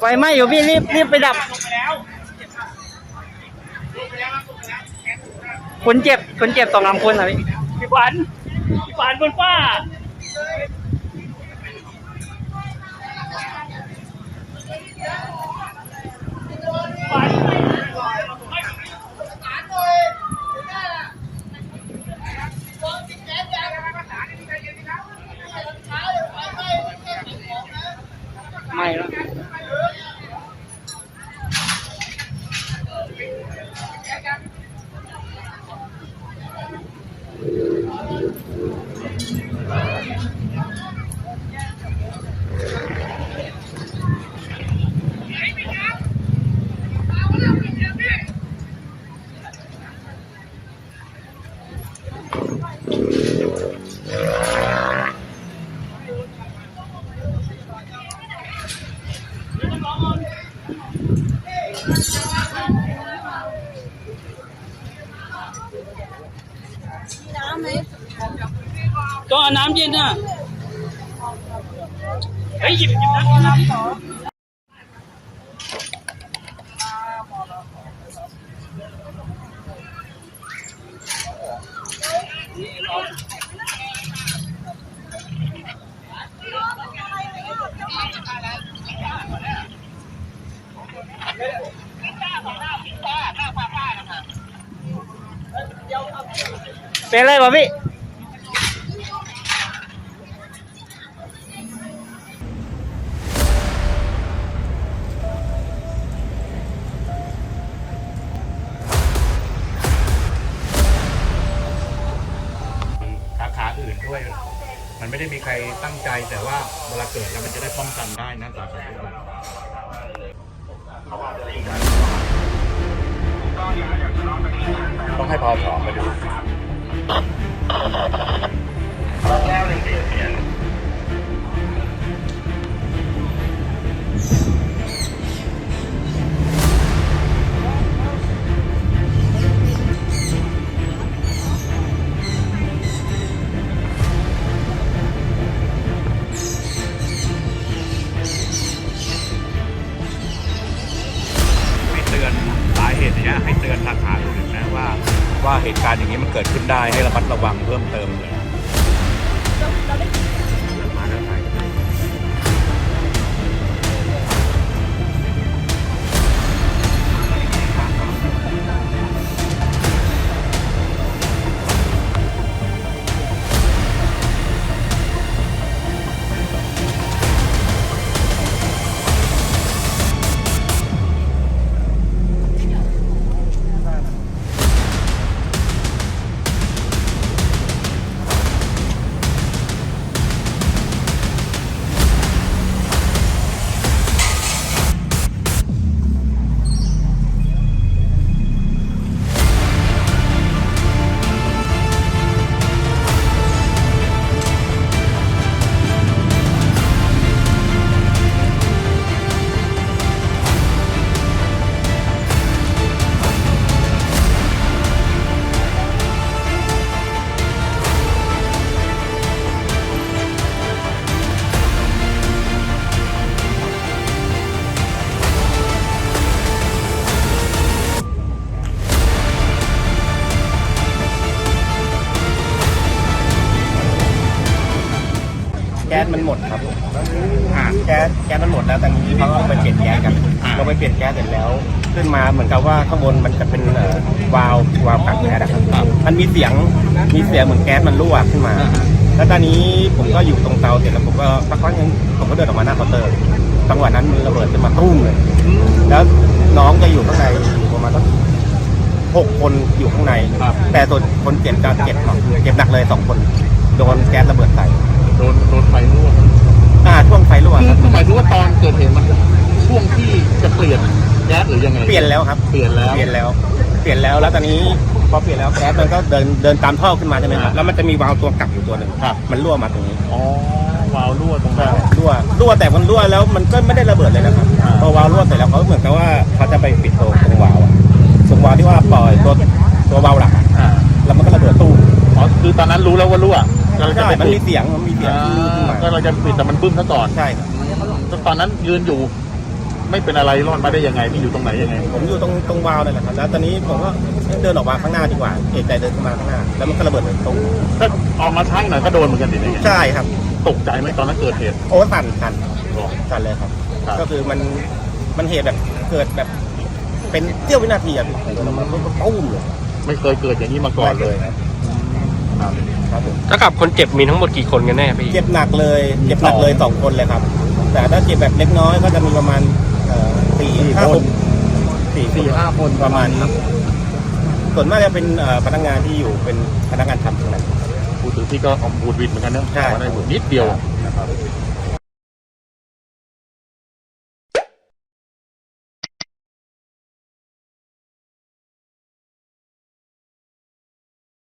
ไฟไหม้อยู่พี่รีบรีบไปดับ คนเจ็บคนเจ็บสองสามคนเหรอพี่พี่ขวัญพี่ขวัญบนฟ้าไห ก็เอาน้ำเย็นอะเฮ้ยหยิบหยิบน้ำ เป็นอะไรวะพี่สาขาอื่นด้วย มันไม่ได้มีใครตั้งใจแต่ว่าเวลาเกิดแล้วมันจะได้ป้องกันได้นะสาขาอื่นต้องให้พอสอมาดู ให้เตือนสาเหตุเนี้ยให้เตือนสาขาอื่นนะว่า ว่าเหตุการณ์อย่างนี้มันเกิดขึ้นได้ให้ระมัดระวังเพิ่มเติมเลย แก๊สมันหมดครับอ่า แก๊สแก๊สมันหมดแล้วตอนนี้เขาก็ไปเปลี่ยนแก๊สกันเราไปเปลี่ยนแก๊สเสร็จแล้ว ขึ้นมาเหมือนกับว่าข้างบนมันจะเป็นเอ่อวาล์ววาล์วกักแก๊สอะครับ มันมีเสียงมีเสียงเหมือนแก๊สมันรั่วขึ้นมาแล้วตอนนี้ผมก็อยู่ตรงเตาเสร็จแล้วผมก็สักพักนึงผมก็เดินออกมาหน้าเคาน์เตอร์จังหวะนั้นมันระเบิดขึ้นมาตุ้มเลยแล้วน้องจะอยู่ข้างในอยู่ประมาณสักหกคนอยู่ข้างในแต่ส่วนคนเจ็บจะเจ็บหนักเจ็บหนักเลยสองคน โดนแก๊สระเบิดใส่ โดนโดนไฟรั่วอ่าช่วงไฟรั่วคือครับ คือหมายถึงว่าตอนเกิดเหตุมันช่วงที่จะเปลี่ยนแก๊สหรือยังไง เปลี่ยนแล้วครับ เปลี่ยนแล้ว เปลี่ยนแล้ว เปลี่ยนแล้ว แล้วตอนนี้พอเปลี่ยนแล้วแก๊สมันก็เดินเดินตามท่อขึ้นมาใช่ไหมครับอ่าแล้วมันจะมีวาล์วตัวกลับอยู่ตัวหนึ่งครับ มันรั่วมาตรงนี้อ๋อวาล์วรั่วตรงนั้น รั่ว รั่วแต่มันรั่วแล้วมันก็ไม่ได้ระเบิดเลยนะครับ อ่า พอวาล์วรั่วเสร็จแล้วเขาเหมือนกับว่าเขาจะไปปิดตรงตรงวาล์วอะตรงวาล์วที่ว่าปล่อยตัวตัววาล์วหลักอะอ่าแล้วมันก็ระเบิดตู้มอ๋อคือตอนนั้นรู้แล้วว่ารั่ว เราจะใช่ไปมันปิมีดเสียงมันมีเสียงอ่าขึ้นมาก็เราจะปิดแต่มันบึ้มซะก่อนใช่ครับตอนนั้นยืนอยู่ ไม่เป็นอะไรรอดมาได้ยังไงพี่อยู่ตรงไหนยังไงผมอยู่ตรงตรงวาล์วเลยแหละครับแล้วตอนนี้ผมก็เดินออกมาข้างหน้าดีกว่าเอกใจเดินเข้ามาข้างหน้า แล้วมันก็ระเบิดตรงถ้าออกมาทั้งหน่อยก็โดนเหมือนกันดิเนี่ยใช่ครับ ตกใจไหมตอนนั้นเกิดเหตุโอ้สั่นสั่นสั่นเลยครับ ครับ ก็คือมันมันเหตุแบบเกิดแบบ เป็นเสี้ยววินาทีอะพี่แล้วมันก็ปุ้มเลยไม่เคยเกิดอย่างนี้มาก่อนเลยครับ ครับผมแล้วกับคนเจ็บมีทั้งหมดกี่คนกันแน่พี่เจ็บหนักเลยเจ็บหนักเลยสองคนเลยครับ แต่ถ้าเจ็บแบบเล็กน้อยก็จะมีประมาณเอ่อสี่ห้าคนสี่สี่ห้าคนประมาณนี้ส่วนมากจะเป็นเอ่อพนักงานที่อยู่เป็นพนักงานทำทั้งนั้น พูดถึงพี่ก็ออกบูดวิดเหมือนกันนะใช่ แต่ว่าได้บูดนิดเดียวนะครับ